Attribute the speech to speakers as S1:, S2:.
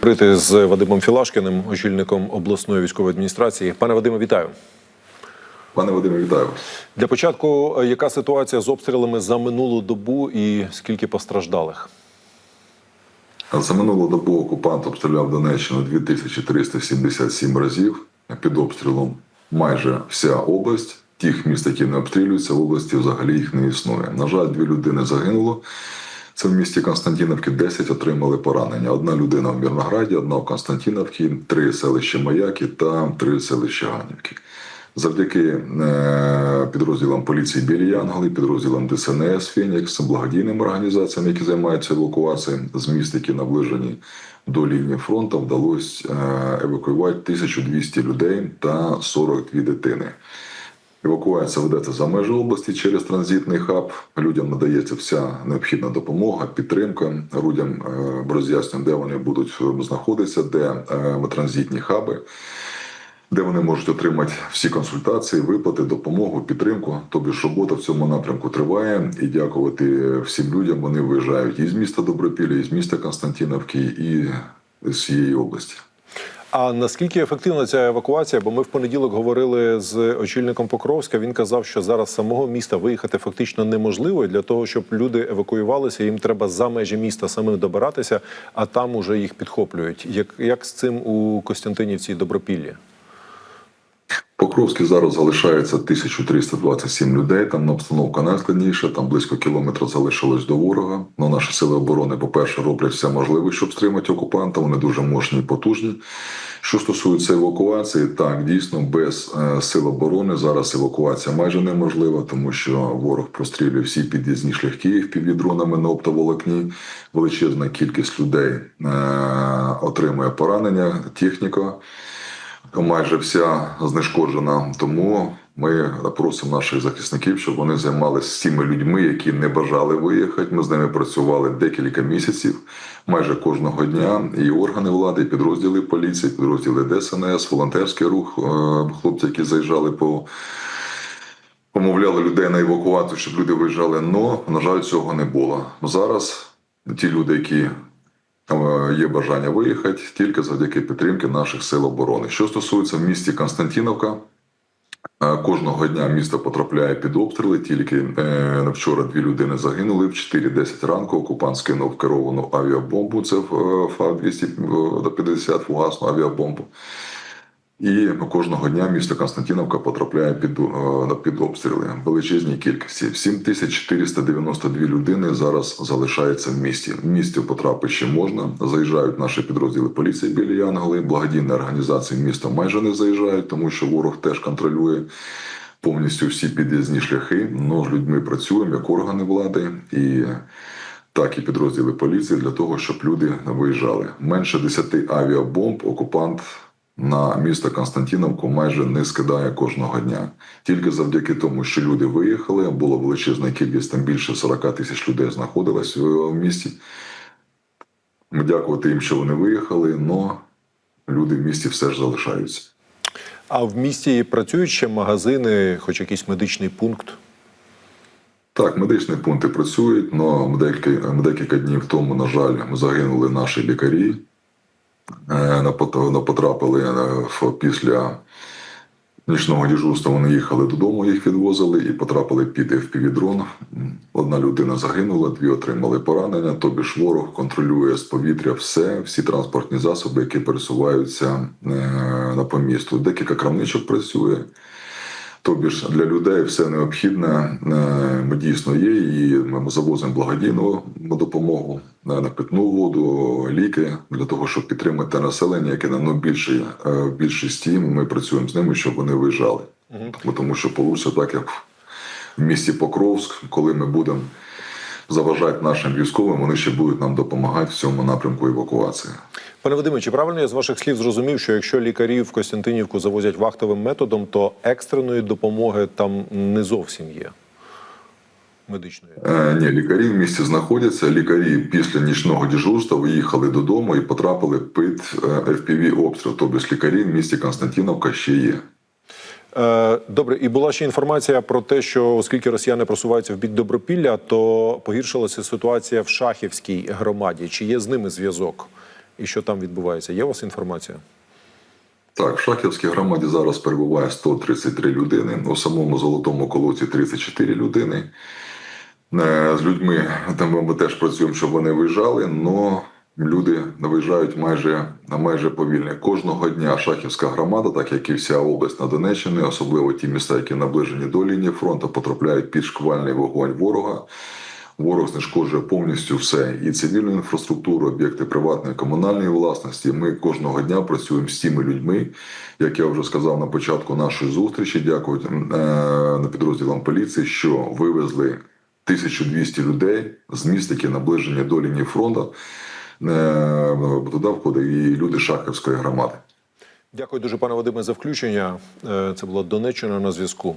S1: Говорити з Вадимом Філашкіним, очільником обласної військової адміністрації. Пане Вадиме, вітаю.
S2: Пане Вадиме, вітаю.
S1: Для початку, е, яка ситуація з обстрілами за минулу добу і скільки постраждалих?
S2: За минулу добу окупант обстріляв Донеччину 2377 разів під обстрілом. Майже вся область. Тих міст, які не обстрілюються, в області взагалі їх не існує. На жаль, дві людини загинуло. Це в місті Константіновки 10 отримали поранення. Одна людина в Мірнограді, одна в Константіновці, три селища Маяки та три селища Ганівки. Завдяки е, підрозділам поліції Білі Янголи, підрозділам ДСНС Фенікс, благодійним організаціям, які займаються евакуацією з міст, які наближені до лінії фронту, вдалося е, евакуювати 1200 людей та 42 дитини. Евакуація ведеться за межі області через транзитний хаб. Людям надається вся необхідна допомога, підтримка. Людям е, роз'яснюємо, де вони будуть знаходитися, де е, транзитні хаби, де вони можуть отримати всі консультації, виплати, допомогу, підтримку. Тобі ж робота в цьому напрямку триває. І дякувати всім людям. Вони виїжджають і з міста Добропілля, і з міста Константіновки, і з цієї області.
S1: А наскільки ефективна ця евакуація? Бо ми в понеділок говорили з очільником Покровська. Він казав, що зараз самого міста виїхати фактично неможливо. І для того, щоб люди евакуювалися, їм треба за межі міста самим добиратися, а там уже їх підхоплюють. Як, як з цим у Костянтинівці Добропіллі?
S2: Покровський зараз залишається 1327 людей. Там обстановка найскладніша, там близько кілометра залишилось до ворога. Ну, наші сили оборони, по-перше, роблять все можливе, щоб стримати окупанта. Вони дуже мощні і потужні. Що стосується евакуації, так дійсно без е, сил оборони зараз евакуація майже неможлива, тому що ворог прострілює всі під'їзні шляхи півдронами на оптоволокні. Величезна кількість людей е, отримує поранення, техніка майже вся знешкоджена. Тому ми просимо наших захисників, щоб вони займалися з тими людьми, які не бажали виїхати. Ми з ними працювали декілька місяців, майже кожного дня. І органи влади, і підрозділи поліції, підрозділи ДСНС, волонтерський рух, е, хлопці, які заїжджали по. Помовляли людей на евакуацію, щоб люди виїжджали. Но на жаль, цього не було. Зараз ті люди, які є бажання виїхати тільки завдяки підтримки наших сил оборони. Що стосується в місті Константіновка, е, кожного дня місто потрапляє під обстріли. Тільки е, вчора дві людини загинули. В 4.10 ранку окупант скинув керовану авіабомбу. Це фа 250 фугасну авіабомбу. І кожного дня місто Константіновка потрапляє під е, під обстріли величезній кількості. 7492 людини зараз залишаються в місті. В місті потрапити ще можна. Заїжджають наші підрозділи поліції біля Янголи. Благодійні організації міста майже не заїжджають, тому що ворог теж контролює повністю всі під'їзні шляхи. Ну з людьми працюємо як органи влади і. Так, і підрозділи поліції для того, щоб люди виїжджали. Менше 10 авіабомб окупант на місто Константіновку майже не скидає кожного дня. Тільки завдяки тому, що люди виїхали, було величезна кількість, там більше 40 тисяч людей знаходилось в місті. Ми дякувати їм, що вони виїхали, але люди в місті все ж залишаються.
S1: А в місті працюють ще магазини, хоч якийсь медичний пункт.
S2: Так, медичні пункти працюють, але декілька днів тому, на жаль, загинули наші лікарі. Е, потрапили е, після нічного дежурства. Вони їхали додому, їх відвозили і потрапили під FPV-дрон. Одна людина загинула, дві отримали поранення. Тобі ж ворог контролює з повітря все, всі транспортні засоби, які пересуваються е, на помісту. Декілька крамничок працює. Тобі ж для людей все необхідне е, ми дійсно є, і ми завозимо благодійну допомогу е, на питну воду, ліки для того, щоб підтримати населення, яке на більше в більшості ми працюємо з ними, щоб вони виїжджали. Угу. Тому що получиться так, як в місті Покровськ, коли ми будемо заважати нашим військовим, вони ще будуть нам допомагати в цьому напрямку евакуації.
S1: Пане Вадиме, чи правильно я з ваших слів зрозумів, що якщо лікарів в Костянтинівку завозять вахтовим методом, то екстреної допомоги там не зовсім є? Медичної
S2: е, ні, лікарі в місті знаходяться. Лікарі після нічного дежурства виїхали додому і потрапили під е, fpv обстріл. Тобто лікарі в місті Константіновка ще є.
S1: Е, добре, і була ще інформація про те, що оскільки росіяни просуваються в бік Добропілля, то погіршилася ситуація в Шахівській громаді. Чи є з ними зв'язок? і що там відбувається? Є у вас інформація?
S2: Так, в Шахівській громаді зараз перебуває 133 людини, у самому Золотому Колоці 34 людини. Е, З людьми там ми теж працюємо, щоб вони виїжджали, але люди виїжджають майже, майже повільно. Кожного дня Шахівська громада, так як і вся область на Донеччині, особливо ті міста, які наближені до лінії фронту, потрапляють під шквальний вогонь ворога. Ворог знешкоджує повністю все і цивільну інфраструктуру, об'єкти приватної комунальної власності. Ми кожного дня працюємо з тими людьми, як я вже сказав на початку нашої зустрічі. Дякую е, на підрозділам поліції, що вивезли 1200 людей з міст, які наближені до лінії фронту. Е, Туди входять і люди Шахівської громади.
S1: Дякую дуже, пане Вадиме, за включення. Е, Це була Донеччина на зв'язку.